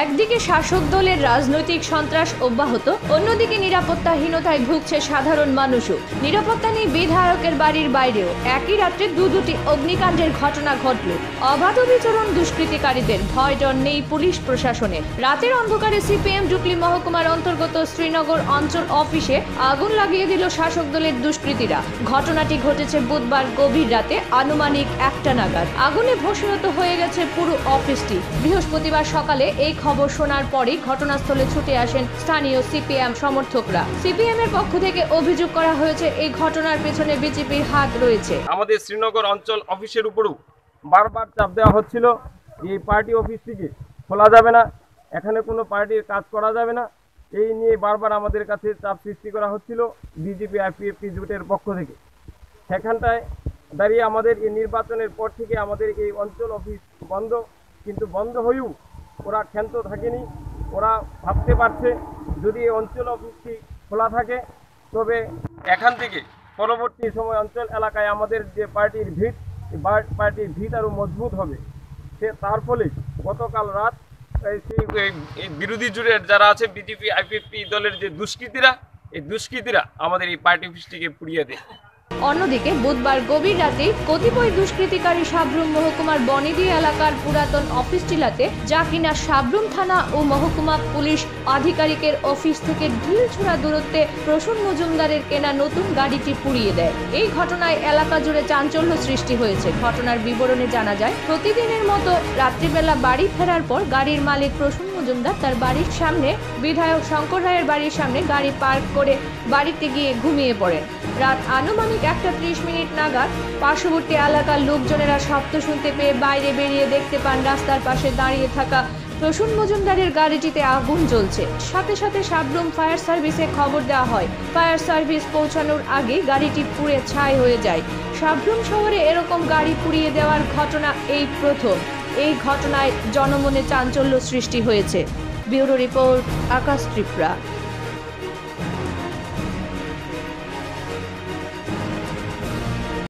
একদিকে শাসক দলের রাজনৈতিক সন্ত্রাস অব্যাহত, অন্যদিকে নিরাপত্তাহীনতায় ভুগছে সাধারণ মানুষও। নিরাপত্তা নেই বিধায়কের বাড়ির বাইরেও একই রাত্রে দু দুটি অগ্নিকাণ্ডের ঘটনা ঘটল। অবাধ বিচরণ দুষ্কৃতিকারীদের ভয় ডর নেই পুলিশ প্রশাসনের রাতের অন্ধকারে সিপিএম ডুকলি মহকুমার অন্তর্গত শ্রীনগর অঞ্চল অফিসে আগুন লাগিয়ে দিল শাসক দলের দুষ্কৃতীরা। ঘটনাটি ঘটেছে বুধবার গভীর রাতে, আনুমানিক একটা নাগাদ। আগুনে ভস্মীভূত হয়ে গেছে পুরো অফিসটি। বৃহস্পতিবার সকালে এই খবর শোনার পরেই ঘটনাস্থলে ছুটে আসেন স্থানীয় সিপিএম সমর্থকরা। সিপিএম এর পক্ষ থেকে অভিযোগ করা হয়েছে, এই ঘটনার পেছনে বিজেপির হাত রয়েছে। আমাদের শ্রীনগর অঞ্চল অফিসের উপরেও বারবার চাপ দেওয়া হচ্ছিল যে এই পার্টি অফিস থেকে খোলা যাবে না, এখানে কোনো পার্টির কাজ করা যাবে না। এই নিয়ে বারবার আমাদের কাছে চাপ সৃষ্টি করা হচ্ছিল বিজেপি আইপিএফটি জোটের পক্ষ থেকে। সেখানটায় দাঁড়িয়ে আমাদের এই নির্বাচনের পর থেকে আমাদের এই অঞ্চল অফিস বন্ধ, কিন্তু বন্ধ হয়েও ওরা ক্ষান্ত থাকেনি, ওরা ভাবতে পারছে যদি এই অঞ্চল অফিসটি খোলা থাকে, তবে এখান থেকে পরবর্তী সময় অঞ্চল এলাকায় আমাদের যে পার্টির ভিত পার্টির ভিত আরও মজবুত হবে। সে তার ফলে গতকাল রাত এই বিরোধী জুড়ে যারা আছে, বিজেপি আইপিএফপি দলের যে দুষ্কৃতীরা, এই দুষ্কৃতীরা আমাদের এই পার্টি অফিসটিকে পুড়িয়ে দেয়। অন্যদিকে বুধবার গভীর রাতে কতিপয় দুষ্কৃতিকারী সাবরুম মহকুমার বনেদি এলাকার পুরাতন অফিস টিলাতে যা কিনা সাবরুম থানা ও মহকুমা পুলিশ আধিকারিকের অফিস থেকে ঢিল ছোড়া দূরত্বে প্রসূন মজুমদারের কেনা নতুন গাড়িটি পুড়িয়ে দেয়। এই ঘটনায় এলাকা জুড়ে চাঞ্চল্য সৃষ্টি হয়েছে। ঘটনার বিবরণে জানা যায়, প্রতিদিনের মতো রাত্রিবেলা বাড়ি ফেরার পর গাড়ির মালিক প্রসূন মজুমদার তার বাড়ির সামনে, বিধায়ক শঙ্কর রায়ের বাড়ির সামনে গাড়ি পার্ক করে বাড়িতে গিয়ে ঘুমিয়ে পড়েন। রাত আনুমানিক একটা ত্রিশ মিনিট নাগাদ পার্শ্ববর্তী এলাকার লোকজনেরা শব্দ শুনতে পেয়ে বাইরে বেরিয়ে দেখতে পান রাস্তার পাশে দাঁড়িয়ে থাকা প্রসূন মজুমদারের গাড়িটিতে আগুন জ্বলছে। সাথে সাথে সাবরুম ফায়ার সার্ভিসে খবর দেওয়া হয়, ফায়ার সার্ভিস পৌঁছানোর আগে গাড়িটি পুড়ে ছাই হয়ে যায়। সাবরুম শহরে এরকম গাড়ি পুড়িয়ে দেওয়ার ঘটনা এই প্রথম। এই ঘটনায় জনমনে চাঞ্চল্য সৃষ্টি হয়েছে। Bureau report Akash Tripura.